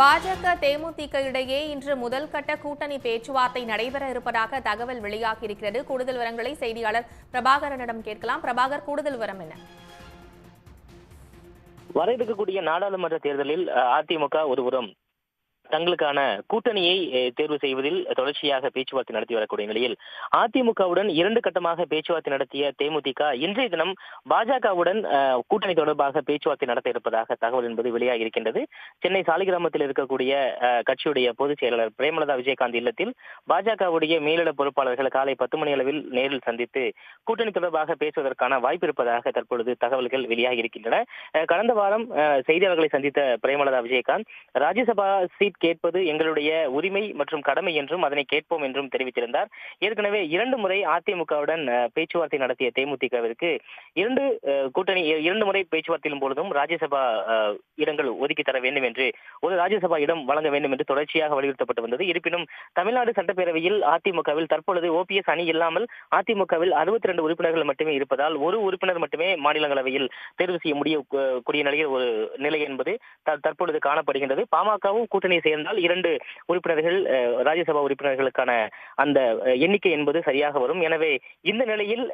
பாஜக தேமுதிக இடையே இன்று முதல் கட்ட கூட்டணி பேச்சுவார்த்தை நடைபெற இருப்பதாக தகவல் வெளியாகியிருக்கிறது. கூடுதல் விவரங்களை செய்தியாளர் பிரபாகரனிடம் கேட்கலாம். பிரபாகர் கூடுதல் விவரம் என்ன? வர இருக்கக்கூடிய நாடாளுமன்ற தேர்தலில் அதிமுக ஒருபுறம் தங்களுக்கான கூட்டணியை தேர்வு செய்வதில் தொடர்ச்சியாக பேச்சுவார்த்தை நடத்தி வரக்கூடிய நிலையில் அதிமுகவுடன் இரண்டு கட்டமாக பேச்சுவார்த்தை நடத்திய தேமுதிக இன்றைய தினம் பாஜகவுடன் கூட்டணி தொடர்பாக பேச்சுவார்த்தை நடத்த இருப்பதாக தகவல் என்பது வெளியாகி இருக்கின்றது சென்னை சாலிகிராமத்தில் இருக்கக்கூடிய கட்சியுடைய பொதுச் செயலாளர் பிரேமலதா விஜயகாந்த் இல்லத்தில் பாஜகவுடைய மேலிட பொறுப்பாளர்கள் காலை பத்து மணி அளவில் நேரில் சந்தித்து கூட்டணி தொடர்பாக பேசுவதற்கான வாய்ப்பு இருப்பதாக தற்பொழுது தகவல்கள் வெளியாகி இருக்கின்றன கடந்த வாரம் செய்தியாளர்களை சந்தித்த பிரேமலதா விஜயகாந்த் ராஜ்யசபா சீட் கேட்பது எங்களுடைய உரிமை மற்றும் கடமை என்றும் அதனை கேட்போம் என்றும் தெரிவித்திருந்தார். ஏற்கனவே இரண்டு முறை அதிமுகவுடன் பேச்சுவார்த்தை நடத்திய தேமுதிகவிற்கு இரண்டு கூட்டணி இரண்டு முறை பேச்சுவார்த்தையின் பொழுதும் ராஜ்யசபா இடங்கள் ஒதுக்கி தர வேண்டும் என்று ஒரு ராஜ்யசபா இடம் வழங்க வேண்டும் என்று தொடர்ச்சியாக வலியுறுத்தப்பட்டு வந்தது. இருப்பினும் தமிழ்நாடு சட்டப்பேரவையில் அதிமுகவில் தற்பொழுது ஓபிஎஸ் அணி இல்லாமல் அதிமுகவில் அறுபத்தி ரெண்டு உறுப்பினர்கள் மட்டுமே இருப்பதால் ஒரு உறுப்பினர் மட்டுமே மாநிலங்களவையில் தேர்வு செய்ய முடிய கூடிய நிலையில் ஒரு நிலை என்பது த- தற்பொழுது காணப்படுகின்றது. பாமகவும் கூட்டணி சேர்ந்தால் இரண்டு உறுப்பினர்கள் ராஜ்யசபா உறுப்பினர்களுக்கான அந்த எண்ணிக்கை என்பது சரியாக வரும். எனவே இந்த நிலையில்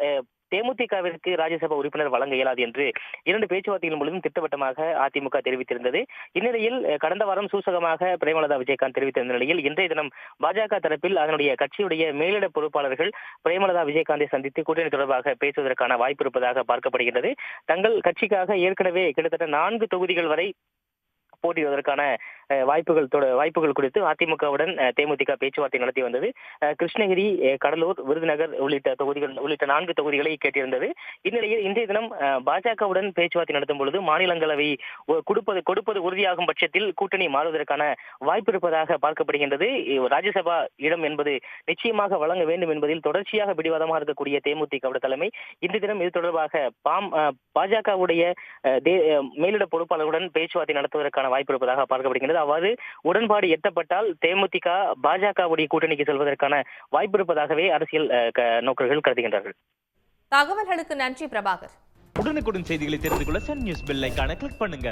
தேமுதிகவிற்கு ராஜ்யசபா உறுப்பினர் வழங்க இயலாது என்று இரண்டு பேச்சுவார்த்தைகள் முழுவதும் திட்டவட்டமாக அதிமுக தெரிவித்திருந்தது. இந்நிலையில் கடந்த வாரம் சூசகமாக பிரேமலதா விஜயகாந்த் தெரிவித்திருந்த நிலையில் இன்றைய தினம் பாஜக தரப்பில் அதனுடைய கட்சியுடைய மேலிட பொறுப்பாளர்கள் பிரேமலதா விஜயகாந்தை சந்தித்து கூட்டணி தொடர்பாக பேசுவதற்கான வாய்ப்பு இருப்பதாக பார்க்கப்படுகின்றது. தங்கள் கட்சிக்காக ஏற்கனவே கிட்டத்தட்ட நான்கு தொகுதிகள் வரை போட்டியிடுவதற்கான வாய்ப்புகள் வாய்ப்புகள் குறித்து அதிமுகவுடன் தேமுதிக பேச்சுவார்த்தை நடத்தி வந்தது. கிருஷ்ணகிரி கடலூர் விருதுநகர் உள்ளிட்ட தொகுதிகள் உள்ளிட்ட நான்கு தொகுதிகளை கேட்டிருந்தது. இந்நிலையில் இன்றைய தினம் பாஜகவுடன் பேச்சுவார்த்தை நடத்தும் பொழுது மாநிலங்களவை கொடுப்பது கொடுப்பது உறுதியாகும் பட்சத்தில் கூட்டணி மாறுவதற்கான வாய்ப்பு இருப்பதாக பார்க்கப்படுகின்றது. ராஜ்யசபா இடம் என்பது நிச்சயமாக வழங்க வேண்டும் என்பதில் தொடர்ச்சியாக பிடிவாதமாக இருக்கக்கூடிய தேமுதிக தலைமை. இன்று தினம் இது தொடர்பாக பாம் பாஜகவுடைய மேலிட பொறுப்பாளர்களுடன் பேச்சுவார்த்தை நடத்துவதற்கான வாய்ப்பு இருப்பதாக பார்க்கப்படுகின்றது. அவ்வாறு உடன்பாடு எட்டப்பட்டால் தேமுதிக பாஜகவுடைய கூட்டணிக்கு செல்வதற்கான வாய்ப்பு இருப்பதாகவே அரசியல் நோக்கர்கள் கருதுகின்றார்கள். தகவல்களுக்கு நன்றி பிரபாகர். உடனுக்குடன் செய்திகளை தெரிந்து கொள்ள சன் நியூஸ் பெல் ஐகானை கிளிக் பண்ணுங்க.